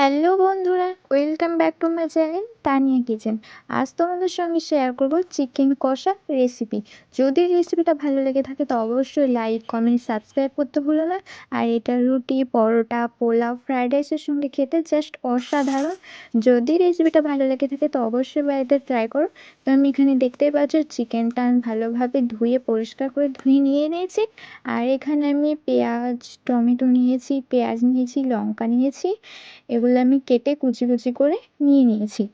Hello বন্ধুরা, welcome back to my channel Tania kitchen. আজ তোমাদের সঙ্গে শেয়ার করব চিকেন কষা রেসিপি। যদি রেসিপিটা ভালো লেগে থাকে তো অবশ্যই লাইক, কমেন্ট, সাবস্ক্রাইব করতে ভুলো না। আর এটা রুটি, পরোটা, পোলাও ফ্রায়েড রাইসের সঙ্গে খেতে জাস্ট অসাধারণ। যদি রেসিপিটা ভালো লেগে থাকে তো অবশ্যই বাড়িতে ট্রাই করো। তো আমি এখানে দেখতেই পাচ্ছ চিকেনটা আমি ভালোভাবে ধুয়ে, পরিষ্কার করে ধুয়ে নিয়ে নিয়েছি। আর এখানে আমি পেঁয়াজ, টমেটো নিয়েছি, পেঁয়াজ নিয়েছি, লঙ্কা নিয়েছি। এগুলো আমি কেটে কুচি কুচি করে নিয়ে নিয়েছি।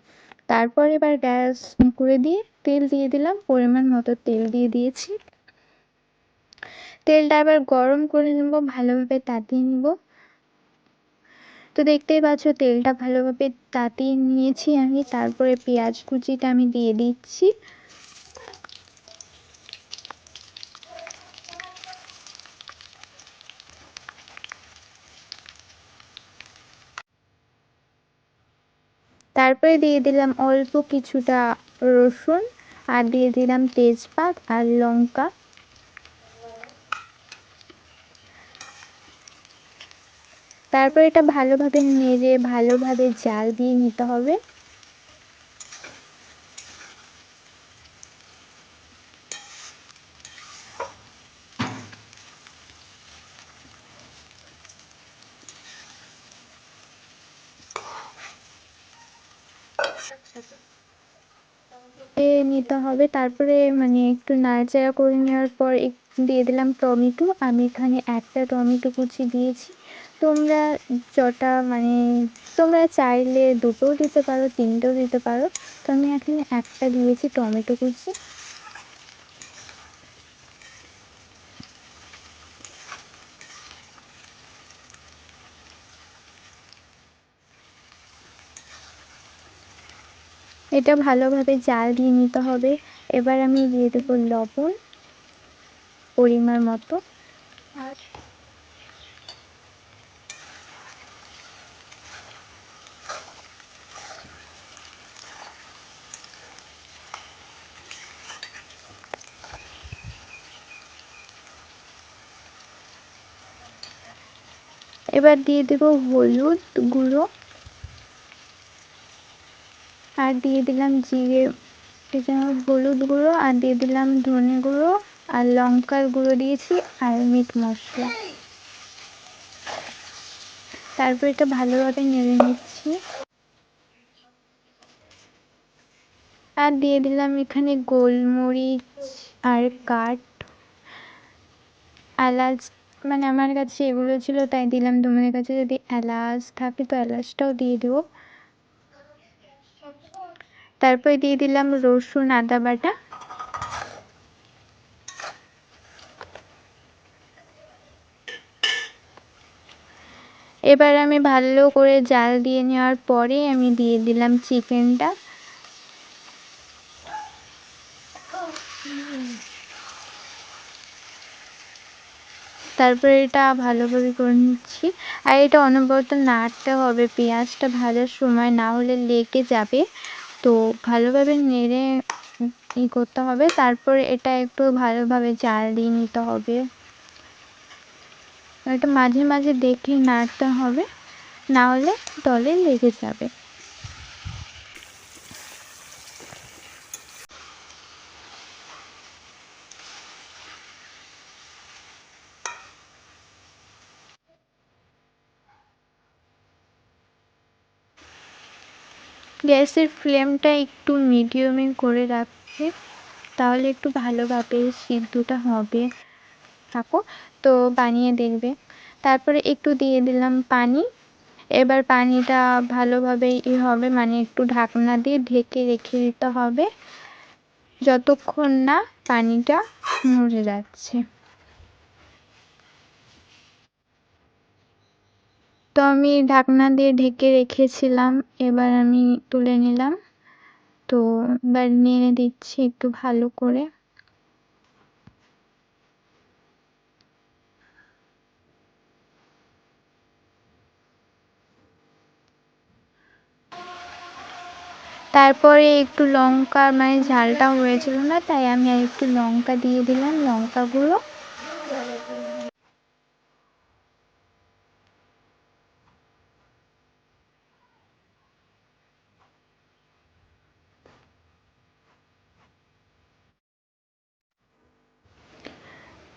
তারপর এবার গ্যাস করে দিয়ে তেল দিয়ে দিলাম, পরিমাণ মতো তেল দিয়ে দিয়েছি। তেলটা এবার গরম করে নেব, ভালোভাবে তাতিয়ে নেব। তো দেখতেই পাচ্ছ, তেলটা ভালোভাবে তাতিয়ে নিয়েছি আমি। তারপরে পেঁয়াজ কুচিটা আমি দিয়ে দিচ্ছি। তারপরে দিয়ে দিলাম অল্প কিছুটা রসুন আর দিয়ে দিলাম তেজপাত আর লঙ্কা। তারপর এটা ভালোভাবে নেড়ে, ভালোভাবে জাল দিয়ে নিতে হবে। নিতে হবে। তারপরে মানে একটু নাড়াচাড়া করে নেওয়ার পর দিয়ে দিলাম টমেটো। আমি এখানে একটা টমেটো কুচি দিয়েছি। তোমরা যটা মানে তোমরা চাইলে দুটোও দিতে পারো, তিনটেও দিতে পারো। তো আমি এখানে একটা দিয়েছি টমেটো কুচি। এটা ভালোভাবে জাল দিয়ে নিতে হবে। এবার আমি দিয়ে দেবো লবণ পরিমাণ মতো। এবার দিয়ে দেব হলুদ গুঁড়ো। আর দিয়ে দিলাম জিরে হলুদ গুঁড়ো আর দিয়ে দিলাম ধনে গুঁড়ো আর লঙ্কার গুঁড়ো দিয়েছি আর মিট মশলা। তারপর এটা ভালোভাবে নেড়ে নিচ্ছি। আর দিয়ে দিলাম এখানে গোলমরিচ আর কাঠ। এলাচ মানে আমার কাছে এগুলো ছিল, তাই দিলাম। তোমাদের কাছে যদি এলাচ থাকে তো এলাচটাও দিয়ে দেবো। তারপরে দিয়ে দিলাম রসুন, আদা বাটা। এবার আমি ভালো করে জাল দিয়ে নেওয়ার পরে আমি দিয়ে দিলাম চিকেনটা। তারপরে এটা ভালোভাবে করে নিচ্ছি। আর এটা অনবরত নাড়তে হবে, পেঁয়াজটা ভাজার সময় না হলে লেগে যাবে। তো ভালোভাবে নেড়ে ই করতে হবে। তারপর এটা একটু ভালোভাবে জাল দিয়ে নিতে হবে। এটা মাঝে মাঝে দেখে নাড়তে হবে। নাহলে তলে লেগে যাবে। গ্যাসের ফ্লেমটা একটু মিডিয়ামে করে রাখবে তাহলে একটু ভালোভাবে সিদ্ধটা হবে। থাকো তো বানিয়ে দেখবে। তারপরে একটু দিয়ে দিলাম পানি। এবার পানিটা ভালোভাবে ই হবে মানে একটু ঢাকনা দিয়ে ঢেকে রেখে দিতে হবে। যতক্ষণ না পানিটা মরে যাচ্ছে। তো আমি ঢাকনা দিয়ে ঢেকে রেখেছিলাম, এবার আমি তুলে নিলাম। তো এবার নেড়ে দিচ্ছি একটু ভালো করে। তারপরে একটু লঙ্কা মানে ঝালটা হয়েছিল না, তাই আমি আর একটু লঙ্কা দিয়ে দিলাম লঙ্কা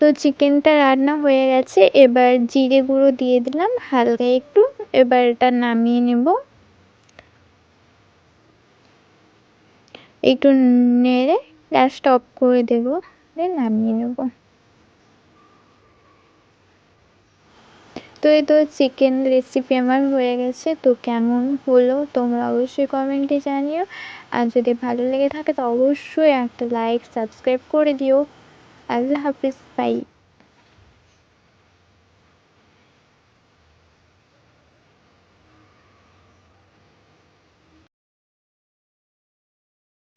তো চিকেনটা রান্না হয়ে গেছে। এবার জিরে গুঁড়ো দিয়ে দিলাম হালকা একটু। এবার এটা নামিয়ে নেব। একটু নেড়ে গ্যাসটা অফ করে দেব। নামিয়ে নেব। তো এই তো চিকেন রেসিপি আমার হয়ে গেছে। তো কেমন হলো তোমরা অবশ্যই কমেন্টে জানিও। আর যদি ভালো লেগে থাকে তো অবশ্যই একটা লাইক সাবস্ক্রাইব করে দিও। अल्लाह हाफिज़ बाय